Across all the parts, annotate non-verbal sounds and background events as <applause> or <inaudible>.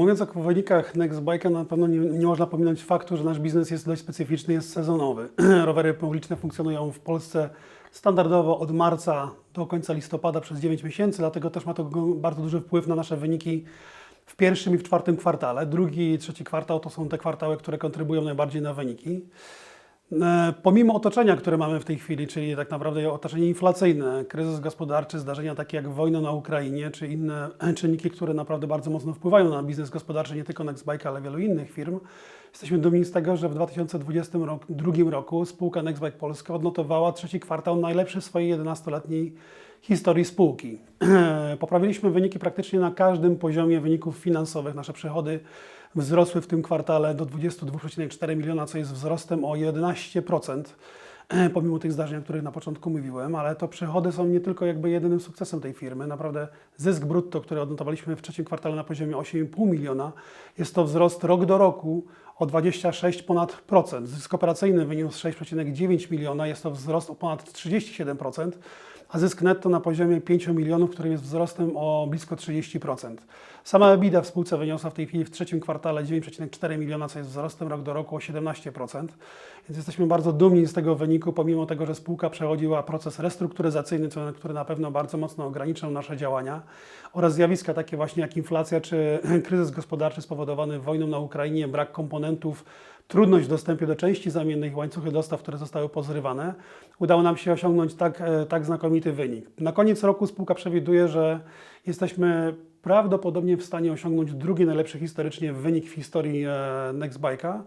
Mówiąc o wynikach Nextbike'a, na pewno nie, nie można pominąć faktu, że nasz biznes jest dość specyficzny, jest sezonowy. <clears throat> Rowery publiczne funkcjonują w Polsce standardowo od marca do końca listopada przez 9 miesięcy, dlatego też ma to bardzo duży wpływ na nasze wyniki w pierwszym i w czwartym kwartale. Drugi i trzeci kwartał to są te kwartały, które kontrybują najbardziej na wyniki. E, Pomimo otoczenia, które mamy w tej chwili, czyli tak naprawdę otoczenie inflacyjne, kryzys gospodarczy, zdarzenia takie jak wojna na Ukrainie, czy inne <clears throat> czynniki, które naprawdę bardzo mocno wpływają na biznes gospodarczy nie tylko Nextbike, ale wielu innych firm, jesteśmy dumni z tego, że w 2022 roku spółka Nextbike Polska odnotowała trzeci kwartał najlepszy w swojej 11-letniej historii spółki. <clears throat> Poprawiliśmy wyniki praktycznie na każdym poziomie wyników finansowych. Nasze przychody wzrosły w tym kwartale do 22,4 miliona, co jest wzrostem o 11%, e, <clears throat> pomimo tych zdarzeń, o których na początku mówiłem, ale to przychody są nie tylko jakby jedynym sukcesem tej firmy. Naprawdę zysk brutto, który odnotowaliśmy w trzecim kwartale na poziomie 8,5 miliona, jest to wzrost rok do roku o 26 ponad procent. Zysk operacyjny wyniósł 6,9 miliona, jest to wzrost o ponad 37%, a zysk netto na poziomie 5 milionów, który jest wzrostem o blisko 30%. Sama EBITDA w spółce wyniosła w tej chwili w trzecim kwartale 9,4 miliona, co jest wzrostem rok do roku o 17%. Więc jesteśmy bardzo dumni z tego wyniku, pomimo tego, że spółka przechodziła proces restrukturyzacyjny, który na pewno bardzo mocno ograniczał nasze działania oraz zjawiska takie właśnie jak inflacja czy <clears throat> kryzys gospodarczy spowodowany wojną na Ukrainie, brak komponentów, trudność w dostępie do części zamiennych, łańcuchy dostaw, które zostały pozrywane, udało nam się osiągnąć tak, e, tak znakomity wynik. Na koniec roku spółka przewiduje, że jesteśmy prawdopodobnie w stanie osiągnąć drugi najlepszy historycznie wynik w historii e, Nextbike'a.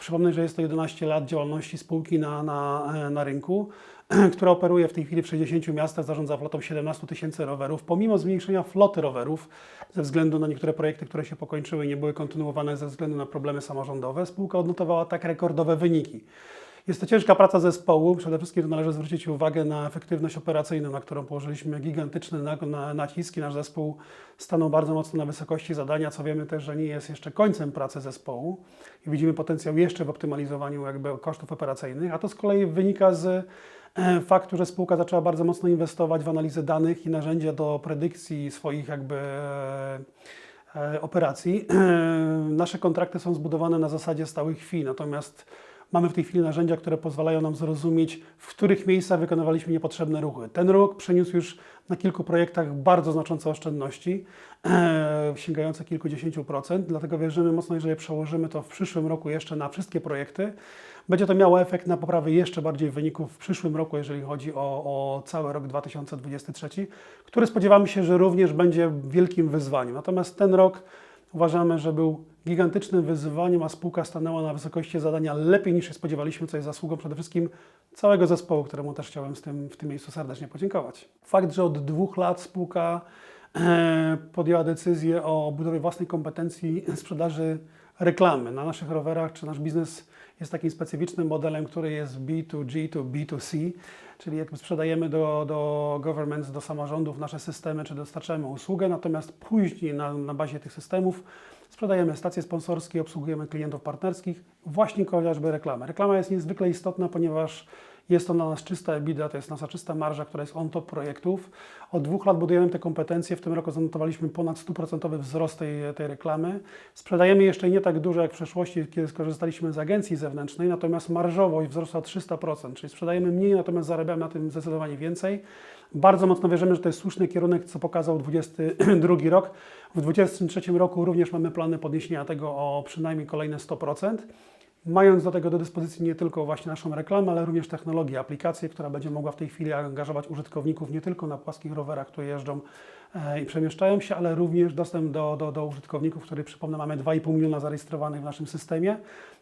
Przypomnę, że jest to 11 lat działalności spółki na, na, e, na rynku, <clears throat> która operuje w tej chwili w 60 miastach, zarządza flotą 17 tysięcy rowerów. Pomimo zmniejszenia floty rowerów, ze względu na niektóre projekty, które się pokończyły i nie były kontynuowane ze względu na problemy samorządowe, spółka odnotowała tak rekordowe wyniki. Jest to ciężka praca zespołu. Przede wszystkim należy zwrócić uwagę na efektywność operacyjną, na którą położyliśmy gigantyczny na- na- nacisk nasz zespół stanął bardzo mocno na wysokości zadania, co wiemy też, że nie jest jeszcze końcem pracy zespołu i widzimy potencjał jeszcze w optymalizowaniu jakby kosztów operacyjnych, a to z kolei wynika z e, faktu, że spółka zaczęła bardzo mocno inwestować w analizę danych i narzędzia do predykcji swoich jakby e, e, operacji. <clears throat> Nasze kontrakty są zbudowane na zasadzie stałych fee, natomiast mamy w tej chwili narzędzia, które pozwalają nam zrozumieć, w których miejscach wykonywaliśmy niepotrzebne ruchy. Ten rok przyniósł już na kilku projektach bardzo znaczące oszczędności, e, sięgające kilkudziesięciu procent, dlatego wierzymy mocno, jeżeli przełożymy to w przyszłym roku jeszcze na wszystkie projekty, będzie to miało efekt na poprawę jeszcze bardziej wyników w przyszłym roku, jeżeli chodzi o, o cały rok 2023, który spodziewamy się, że również będzie wielkim wyzwaniem. Natomiast ten rok uważamy, że był gigantycznym wyzwaniem, a spółka stanęła na wysokości zadania lepiej niż się spodziewaliśmy, co jest zasługą przede wszystkim całego zespołu, któremu też chciałem z tym, w tym miejscu serdecznie podziękować. Fakt, że od dwóch lat spółka e, podjęła decyzję o budowie własnej kompetencji sprzedaży reklamy na naszych rowerach, czy nasz biznes jest takim specyficznym modelem, który jest B2G to B2C, czyli jakby sprzedajemy do, do governments, do samorządów nasze systemy, czy dostarczamy usługę, natomiast później na, na bazie tych systemów sprzedajemy stacje sponsorskie, obsługujemy klientów partnerskich, właśnie chociażby reklamę. Reklama jest niezwykle istotna, ponieważ jest to dla nas czysta EBITDA, to jest nasza czysta marża, która jest on top projektów. Od dwóch lat budujemy te kompetencje. W tym roku zanotowaliśmy ponad 100% wzrost tej, tej reklamy. Sprzedajemy jeszcze nie tak dużo jak w przeszłości, kiedy skorzystaliśmy z agencji zewnętrznej, natomiast marżowość wzrosła o 300%, czyli sprzedajemy mniej, natomiast zarabiamy na tym zdecydowanie więcej. Bardzo mocno wierzymy, że to jest słuszny kierunek, co pokazał 2022 rok. W 2023 roku również mamy plany podniesienia tego o przynajmniej kolejne 100% mając do tego do dyspozycji nie tylko właśnie naszą reklamę, ale również technologię, aplikację, która będzie mogła w tej chwili angażować użytkowników nie tylko na płaskich rowerach, które jeżdżą e, i przemieszczają się, ale również dostęp do, do, do użytkowników, których przypomnę mamy 2,5 miliona zarejestrowanych w naszym systemie.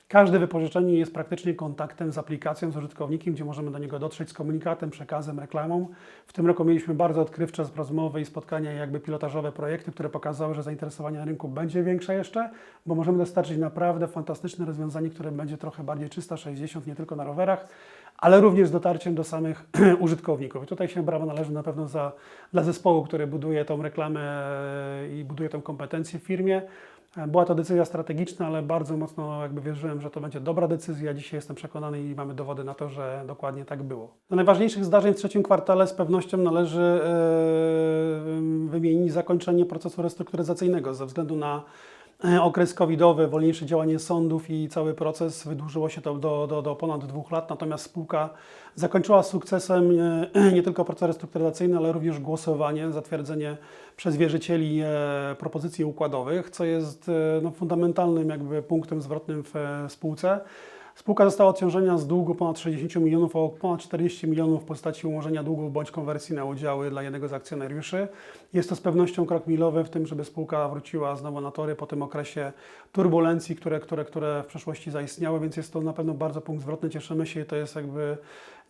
Każde wypożyczenie jest praktycznie kontaktem z aplikacją, z użytkownikiem, gdzie możemy do niego dotrzeć z komunikatem, przekazem, reklamą. W tym roku mieliśmy bardzo odkrywcze rozmowy i spotkania, jakby pilotażowe projekty, które pokazały, że zainteresowanie na rynku będzie większe jeszcze, bo możemy dostarczyć naprawdę fantastyczne rozwiązanie, które będzie trochę bardziej 360, nie tylko na rowerach, ale również z dotarciem do samych <clears throat> użytkowników. I tutaj się brawa należy na pewno za, dla zespołu, który buduje tą reklamę e, i buduje tą kompetencję w firmie. Była to decyzja strategiczna, ale bardzo mocno jakby wierzyłem, że to będzie dobra decyzja. Dzisiaj jestem przekonany i mamy dowody na to, że dokładnie tak było. Do najważniejszych zdarzeń w trzecim kwartale z pewnością należy e, wymienić zakończenie procesu restrukturyzacyjnego ze względu na okres covidowy, wolniejsze działanie sądów i cały proces wydłużyło się to do, do, do ponad dwóch lat, natomiast spółka zakończyła sukcesem e, <clears throat> nie tylko proces restrukturyzacyjny, ale również głosowanie, zatwierdzenie przez wierzycieli e, propozycji układowych, co jest e, no, fundamentalnym jakby punktem zwrotnym w e, spółce. Spółka została odciążona z długu ponad 60 milionów o ponad 40 milionów w postaci umorzenia długów bądź konwersji na udziały dla jednego z akcjonariuszy. Jest to z pewnością krok milowy w tym, żeby spółka wróciła znowu na tory po tym okresie turbulencji, które, które, które w przeszłości zaistniały, więc jest to na pewno bardzo punkt zwrotny. Cieszymy się i to jest jakby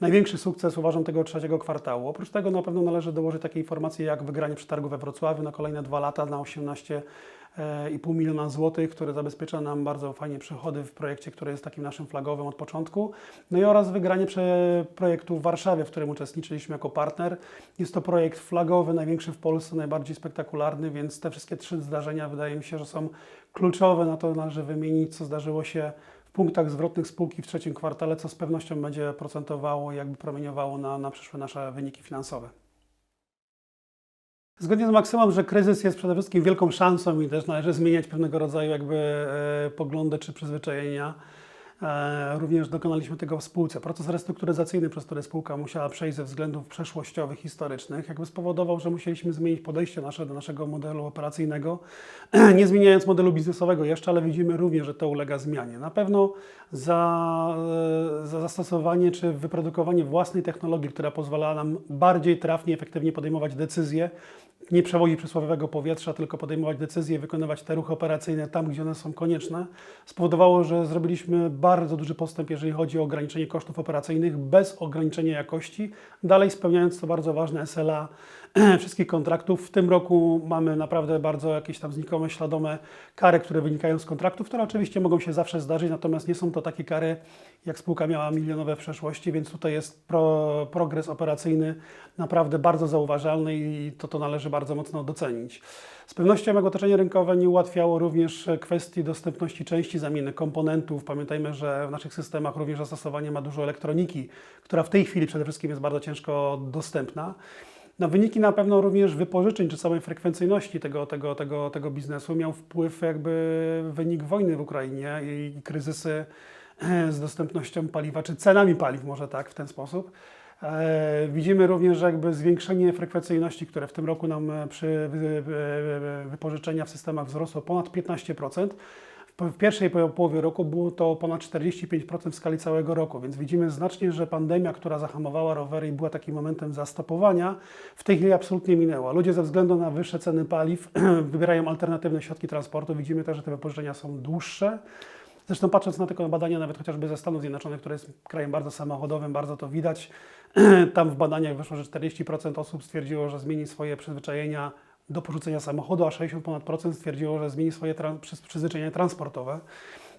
największy sukces, uważam, tego trzeciego kwartału. Oprócz tego na pewno należy dołożyć takie informacje jak wygranie przetargu we Wrocławiu na kolejne dwa lata na 18 e, i pół miliona złotych, które zabezpiecza nam bardzo fajnie przychody w projekcie, który jest takim naszym flagowym od początku. No i oraz wygranie projektu w Warszawie, w którym uczestniczyliśmy jako partner. Jest to projekt flagowy, największy w Polsce, najbardziej spektakularny, więc te wszystkie trzy zdarzenia wydaje mi się, że są kluczowe na to, należy wymienić, co zdarzyło się w punktach zwrotnych spółki w trzecim kwartale, co z pewnością będzie procentowało jakby promieniowało na, na przyszłe nasze wyniki finansowe. Zgodnie z maksymą, że kryzys jest przede wszystkim wielką szansą i też należy zmieniać pewnego rodzaju jakby e, poglądy czy przyzwyczajenia. E, również dokonaliśmy tego w spółce. Proces restrukturyzacyjny, przez który spółka musiała przejść ze względów przeszłościowych, historycznych, jakby spowodował, że musieliśmy zmienić podejście nasze do naszego modelu operacyjnego, <clears throat> nie zmieniając modelu biznesowego jeszcze, ale widzimy również, że to ulega zmianie. Na pewno za, e, za zastosowanie czy wyprodukowanie własnej technologii, która pozwala nam bardziej trafnie, efektywnie podejmować decyzje, nie przewozić przysłowiowego powietrza, tylko podejmować decyzje, wykonywać te ruchy operacyjne tam, gdzie one są konieczne, spowodowało, że zrobiliśmy bardzo duży postęp, jeżeli chodzi o ograniczenie kosztów operacyjnych bez ograniczenia jakości, dalej spełniając to bardzo ważne SLA <clears throat> wszystkich kontraktów. W tym roku mamy naprawdę bardzo jakieś tam znikome, śladome kary, które wynikają z kontraktów, które oczywiście mogą się zawsze zdarzyć, natomiast nie są to takie kary, jak spółka miała milionowe w przeszłości, więc tutaj jest pro, progres operacyjny naprawdę bardzo zauważalny i to, to należy bardzo mocno docenić. Z pewnością jak otoczenie rynkowe nie ułatwiało również kwestii dostępności części zamiany komponentów. Pamiętajmy, że w naszych systemach również zastosowanie ma dużo elektroniki, która w tej chwili przede wszystkim jest bardzo ciężko dostępna. Na wyniki na pewno również wypożyczeń czy samej frekwencyjności tego, tego, tego, tego biznesu miał wpływ jakby wynik wojny w Ukrainie i kryzysy e, z dostępnością paliwa, czy cenami paliw, może tak, w ten sposób. E, Widzimy również, jakby zwiększenie frekwencyjności, które w tym roku nam e, przy wy- wy- wypożyczenia w systemach wzrosło ponad 15%. W- pierwszej po- połowie roku było to ponad 45% w skali całego roku, więc widzimy znacznie, że pandemia, która zahamowała rowery i była takim momentem zastopowania, w tej chwili absolutnie minęła. Ludzie ze względu na wyższe ceny paliw <clears throat> wybierają alternatywne środki transportu. Widzimy też, że te wypożyczenia są dłuższe. Zresztą patrząc na tylko badania nawet chociażby ze Stanów Zjednoczonych, które jest krajem bardzo samochodowym, bardzo to widać. <clears throat> Tam w badaniach wyszło, że 40% osób stwierdziło, że zmieni swoje przyzwyczajenia do porzucenia samochodu, a 60% ponad procent stwierdziło, że zmieni swoje przyzwyczajenia transportowe.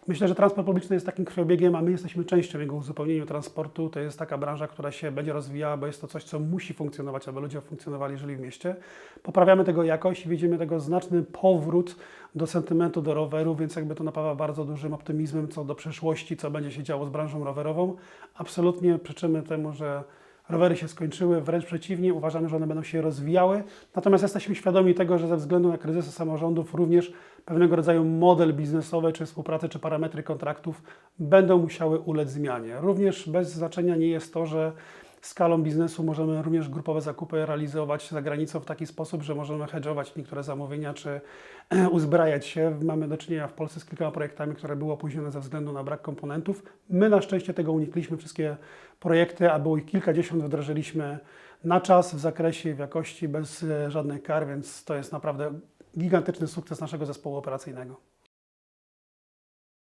Myślę, że transport publiczny jest takim krwiobiegiem, a my jesteśmy częścią jego uzupełnienia transportu. To jest taka branża, która się będzie rozwijała, bo jest to coś, co musi funkcjonować, aby ludzie funkcjonowali, żyli w mieście. Poprawiamy tego jakość i widzimy tego znaczny powrót do sentymentu do roweru, więc jakby to napawa bardzo dużym optymizmem co do przyszłości, co będzie się działo z branżą rowerową. Absolutnie przyczymy temu, że rowery się skończyły, wręcz przeciwnie, uważamy, że one będą się rozwijały. Natomiast jesteśmy świadomi tego, że ze względu na kryzysy samorządów również pewnego rodzaju model biznesowy, czy współpracy, czy parametry kontraktów będą musiały ulec zmianie. Również bez znaczenia nie jest to, że skalą biznesu możemy również grupowe zakupy realizować za granicą w taki sposób, że możemy hedżować niektóre zamówienia, czy <clears throat> uzbrajać się. Mamy do czynienia w Polsce z kilkoma projektami, które były opóźnione ze względu na brak komponentów. My na szczęście tego unikliśmy. Wszystkie projekty, a było ich kilkadziesiąt, wdrożyliśmy na czas, w zakresie, w jakości, bez e, żadnych kar, więc to jest naprawdę gigantyczny sukces naszego zespołu operacyjnego.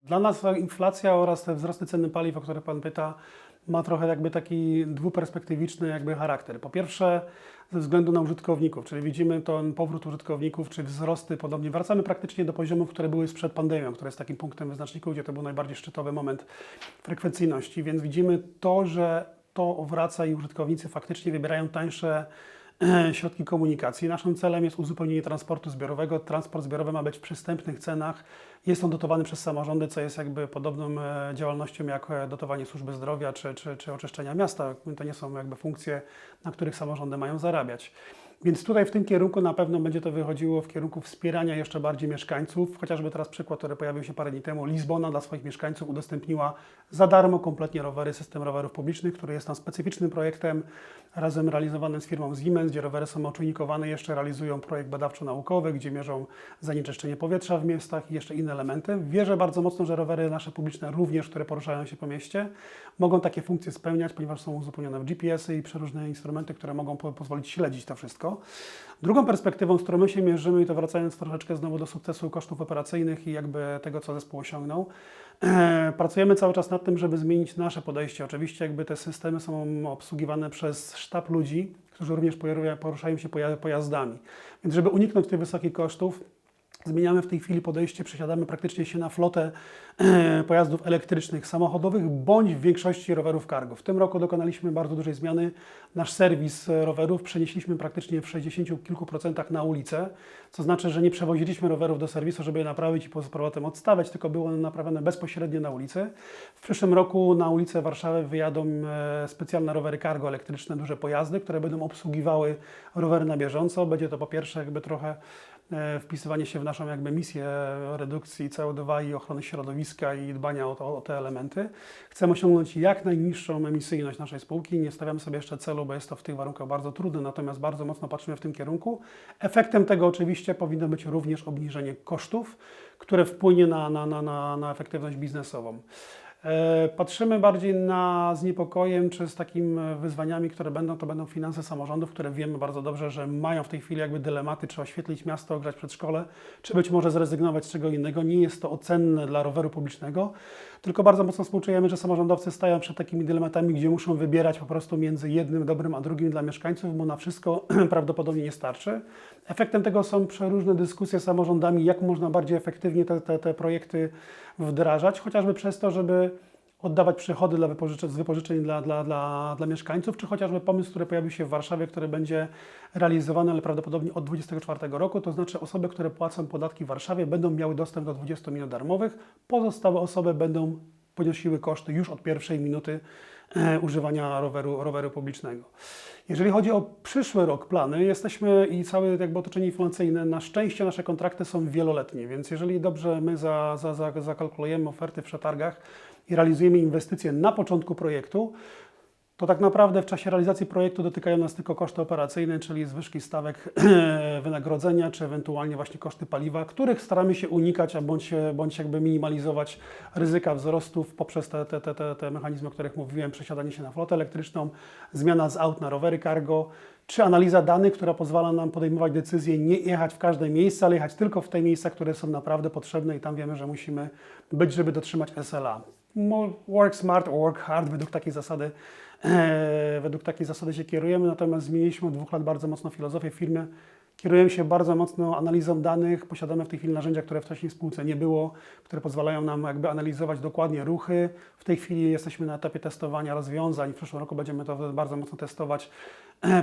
Dla nas inflacja oraz te wzrosty ceny paliw, o które Pan pyta, ma trochę jakby taki dwuperspektywiczny jakby charakter. Po pierwsze, ze względu na użytkowników, czyli widzimy ten powrót użytkowników, czy wzrosty podobnie. Wracamy praktycznie do poziomów, które były sprzed pandemią, które jest takim punktem wyznaczniku, gdzie to był najbardziej szczytowy moment frekwencyjności, więc widzimy to, że to wraca i użytkownicy faktycznie wybierają tańsze <clears throat> środki komunikacji. Naszym celem jest uzupełnienie transportu zbiorowego. Transport zbiorowy ma być w przystępnych cenach. Jest on dotowany przez samorządy, co jest jakby podobną e, działalnością jak e, dotowanie służby zdrowia czy, czy, czy oczyszczenia miasta. To nie są jakby funkcje, na których samorządy mają zarabiać. Więc tutaj w tym kierunku na pewno będzie to wychodziło w kierunku wspierania jeszcze bardziej mieszkańców. Chociażby teraz przykład, który pojawił się parę dni temu. Lizbona dla swoich mieszkańców udostępniła za darmo kompletnie rowery, system rowerów publicznych, który jest tam specyficznym projektem, razem realizowanym z firmą Siemens, gdzie rowery są oczujnikowane, jeszcze realizują projekt badawczo-naukowy, gdzie mierzą zanieczyszczenie powietrza w miastach i jeszcze inne elementy. Wierzę bardzo mocno, że rowery nasze publiczne również, które poruszają się po mieście, mogą takie funkcje spełniać, ponieważ są uzupełnione w GPS-y i przeróżne instrumenty, które mogą po pozwolić śledzić to wszystko. Drugą perspektywą, z którą my się mierzymy, i to wracając troszeczkę znowu do sukcesu kosztów operacyjnych i jakby tego, co zespół osiągnął, <clears throat> pracujemy cały czas nad tym, żeby zmienić nasze podejście. Oczywiście jakby te systemy są obsługiwane przez sztab ludzi, którzy również poruszają się poja- pojazdami. Więc żeby uniknąć tych wysokich kosztów, Zmieniamy w tej chwili podejście, przesiadamy praktycznie się na flotę e, pojazdów elektrycznych, samochodowych bądź w większości rowerów cargo. W tym roku dokonaliśmy bardzo dużej zmiany. Nasz serwis rowerów przenieśliśmy praktycznie w 60 kilku procentach na ulicę, co znaczy, że nie przewoziliśmy rowerów do serwisu, żeby je naprawić i po- powrotem odstawiać, tylko było one naprawione bezpośrednio na ulicy. W przyszłym roku na ulicę Warszawy wyjadą e, specjalne rowery cargo elektryczne, duże pojazdy, które będą obsługiwały rowery na bieżąco. Będzie to po pierwsze jakby trochę wpisywanie się w naszą jakby misję redukcji CO2 i ochrony środowiska i dbania o, to, o te elementy. Chcemy osiągnąć jak najniższą emisyjność naszej spółki. Nie stawiamy sobie jeszcze celu, bo jest to w tych warunkach bardzo trudne, natomiast bardzo mocno patrzymy w tym kierunku. Efektem tego oczywiście powinno być również obniżenie kosztów, które wpłynie na, na, na, na, na efektywność biznesową. E, Patrzymy bardziej na z niepokojem, czy z takimi wyzwaniami, które będą, to będą finanse samorządów, które wiemy bardzo dobrze, że mają w tej chwili jakby dylematy, czy oświetlić miasto, ogrzać przedszkole, czy być może zrezygnować z czego innego. Nie jest to ocenne dla roweru publicznego, tylko bardzo mocno współczujemy, że samorządowcy stają przed takimi dylematami, gdzie muszą wybierać po prostu między jednym dobrym a drugim dla mieszkańców, bo na wszystko <clears throat> prawdopodobnie nie starczy. Efektem tego są przeróżne dyskusje z samorządami, jak można bardziej efektywnie te, te, te projekty wdrażać, chociażby przez to, żeby oddawać przychody dla wypożyczeń, z wypożyczeń dla, dla, dla, dla mieszkańców, czy chociażby pomysł, który pojawił się w Warszawie, który będzie realizowany, ale prawdopodobnie od 2024 roku, to znaczy osoby, które płacą podatki w Warszawie będą miały dostęp do 20 minut darmowych, pozostałe osoby będą ponosiły koszty już od pierwszej minuty e, używania roweru, roweru publicznego. Jeżeli chodzi o przyszły rok, plany, jesteśmy i całe jakby otoczenie informacyjne, na szczęście nasze kontrakty są wieloletnie, więc jeżeli dobrze my za, za, za, zakalkulujemy oferty w przetargach i realizujemy inwestycje na początku projektu, to tak naprawdę w czasie realizacji projektu dotykają nas tylko koszty operacyjne, czyli zwyżki stawek <clears throat> wynagrodzenia, czy ewentualnie właśnie koszty paliwa, których staramy się unikać, a bądź, bądź jakby minimalizować ryzyka wzrostów poprzez te, te, te, te, mechanizmy, o których mówiłem, przesiadanie się na flotę elektryczną, zmiana z aut na rowery cargo, czy analiza danych, która pozwala nam podejmować decyzje, nie jechać w każde miejsce, ale jechać tylko w te miejsca, które są naprawdę potrzebne i tam wiemy, że musimy być, żeby dotrzymać SLA. Work smart, work hard, według takiej zasady, e, według takiej zasady się kierujemy, natomiast zmieniliśmy od dwóch lat bardzo mocno filozofię firmy. Kierujemy się bardzo mocno analizą danych, posiadamy w tej chwili narzędzia, które wcześniej w spółce nie było, które pozwalają nam jakby analizować dokładnie ruchy. W tej chwili jesteśmy na etapie testowania rozwiązań, w przyszłym roku będziemy to bardzo mocno testować,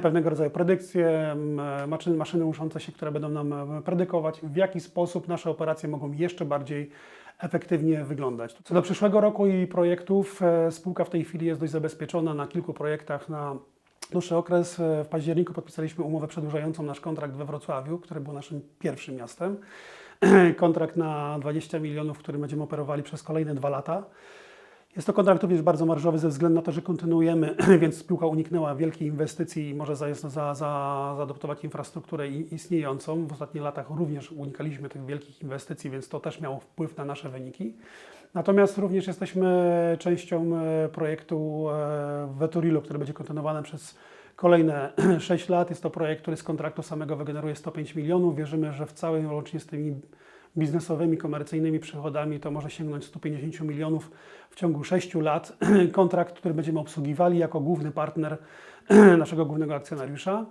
pewnego rodzaju predykcje, m, maszyny, maszyny uczące się, które będą nam e, predykować, w jaki sposób nasze operacje mogą jeszcze bardziej efektywnie wyglądać. Co do przyszłego roku i projektów, e, spółka w tej chwili jest dość zabezpieczona na kilku projektach na dłuższy okres. E, W październiku podpisaliśmy umowę przedłużającą nasz kontrakt we Wrocławiu, który był naszym pierwszym miastem. <clears throat> Kontrakt na 20 milionów, który będziemy operowali przez kolejne dwa lata. Jest to kontrakt również bardzo marżowy ze względu na to, że kontynuujemy, <clears throat> więc spółka uniknęła wielkiej inwestycji i może za, za, za, zaadoptować infrastrukturę istniejącą. W ostatnich latach również unikaliśmy tych wielkich inwestycji, więc to też miało wpływ na nasze wyniki. Natomiast również jesteśmy częścią e, projektu e, Veturilu, który będzie kontynuowany przez kolejne <clears throat> 6 lat. Jest to projekt, który z kontraktu samego wygeneruje 105 milionów. Wierzymy, że w całym łącznie z tymi biznesowymi, komercyjnymi przychodami to może sięgnąć 150 milionów w ciągu 6 lat. <clears throat> Kontrakt, który będziemy obsługiwali jako główny partner <clears throat> naszego głównego akcjonariusza.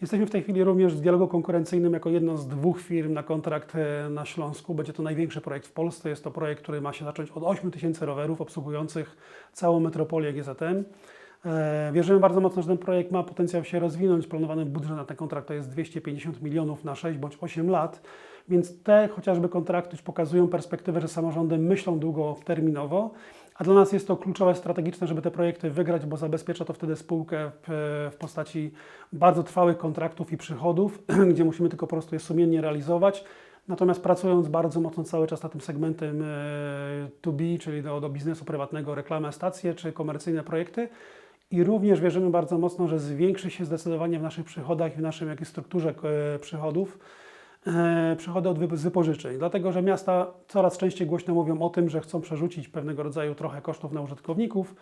Jesteśmy w tej chwili również w dialogu konkurencyjnym jako jedno z dwóch firm na kontrakt e, na Śląsku. Będzie to największy projekt w Polsce. Jest to projekt, który ma się zacząć od 8 tysięcy rowerów obsługujących całą metropolię GZM. E, Wierzymy bardzo mocno, że ten projekt ma potencjał się rozwinąć. Planowany budżet na ten kontrakt to jest 250 milionów na 6 bądź 8 lat, więc te chociażby kontrakty już pokazują perspektywę, że samorządy myślą długoterminowo, a dla nas jest to kluczowe, strategiczne, żeby te projekty wygrać, bo zabezpiecza to wtedy spółkę w, postaci bardzo trwałych kontraktów i przychodów, <clears throat> gdzie musimy tylko po prostu je sumiennie realizować. Natomiast pracując bardzo mocno cały czas nad tym segmentem e, to B, czyli do, do biznesu prywatnego, reklamy, stacje czy komercyjne projekty, i również wierzymy bardzo mocno, że zwiększy się zdecydowanie w naszych przychodach i w naszej jakiejś strukturze e, przychodów przychody od wypożyczeń. Dlatego, że miasta coraz częściej głośno mówią o tym, że chcą przerzucić pewnego rodzaju trochę kosztów na użytkowników.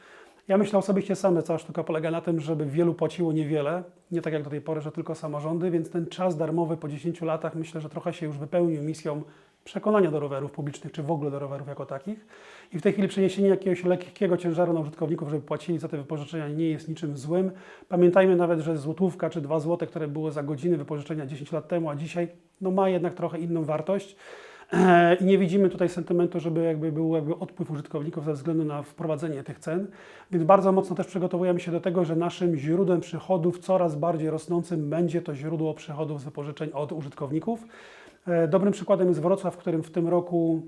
Ja myślę osobiście sam, że cała sztuka polega na tym, żeby wielu płaciło niewiele, nie tak jak do tej pory, że tylko samorządy, więc ten czas darmowy po 10 latach myślę, że trochę się już wypełnił misją przekonania do rowerów publicznych, czy w ogóle do rowerów jako takich. I w tej chwili przeniesienie jakiegoś lekkiego ciężaru na użytkowników, żeby płacili za te wypożyczenia nie jest niczym złym. Pamiętajmy nawet, że złotówka czy dwa złote, które były za godziny wypożyczenia 10 lat temu, a dzisiaj no, ma jednak trochę inną wartość. E, I nie widzimy tutaj sentymentu, żeby jakby był jakby odpływ użytkowników ze względu na wprowadzenie tych cen. Więc bardzo mocno też przygotowujemy się do tego, że naszym źródłem przychodów coraz bardziej rosnącym będzie to źródło przychodów z wypożyczeń od użytkowników. E, Dobrym przykładem jest Wrocław, w którym w tym roku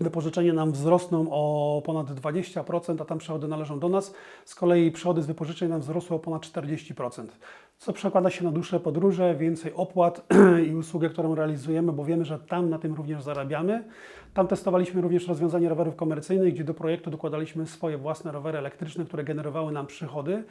wypożyczenia nam wzrosną o ponad 20%, a tam przychody należą do nas. Z kolei przychody z wypożyczeń nam wzrosły o ponad 40%, co przekłada się na dłuższe podróże, więcej opłat <clears throat> i usługę, którą realizujemy, bo wiemy, że tam na tym również zarabiamy. Tam testowaliśmy również rozwiązanie rowerów komercyjnych, gdzie do projektu dokładaliśmy swoje własne rowery elektryczne, które generowały nam przychody.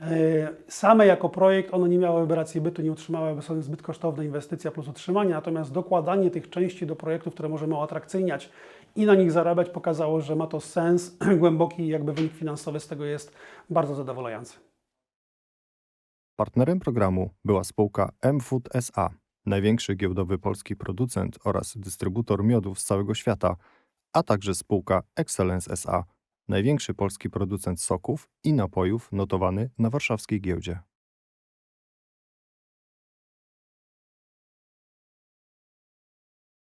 E, Same jako projekt one nie miałyby racji bytu, nie utrzymałyby sobie zbyt kosztowne inwestycja plus utrzymanie, natomiast dokładanie tych części do projektów, które możemy uatrakcyjniać i na nich zarabiać, pokazało, że ma to sens, <clears throat> głęboki jakby wynik finansowy z tego jest bardzo zadowalający. Partnerem programu była spółka M-Food SA, największy giełdowy polski producent oraz dystrybutor miodów z całego świata, a także spółka Excellence SA, największy polski producent soków i napojów notowany na warszawskiej giełdzie.